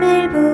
밤을 보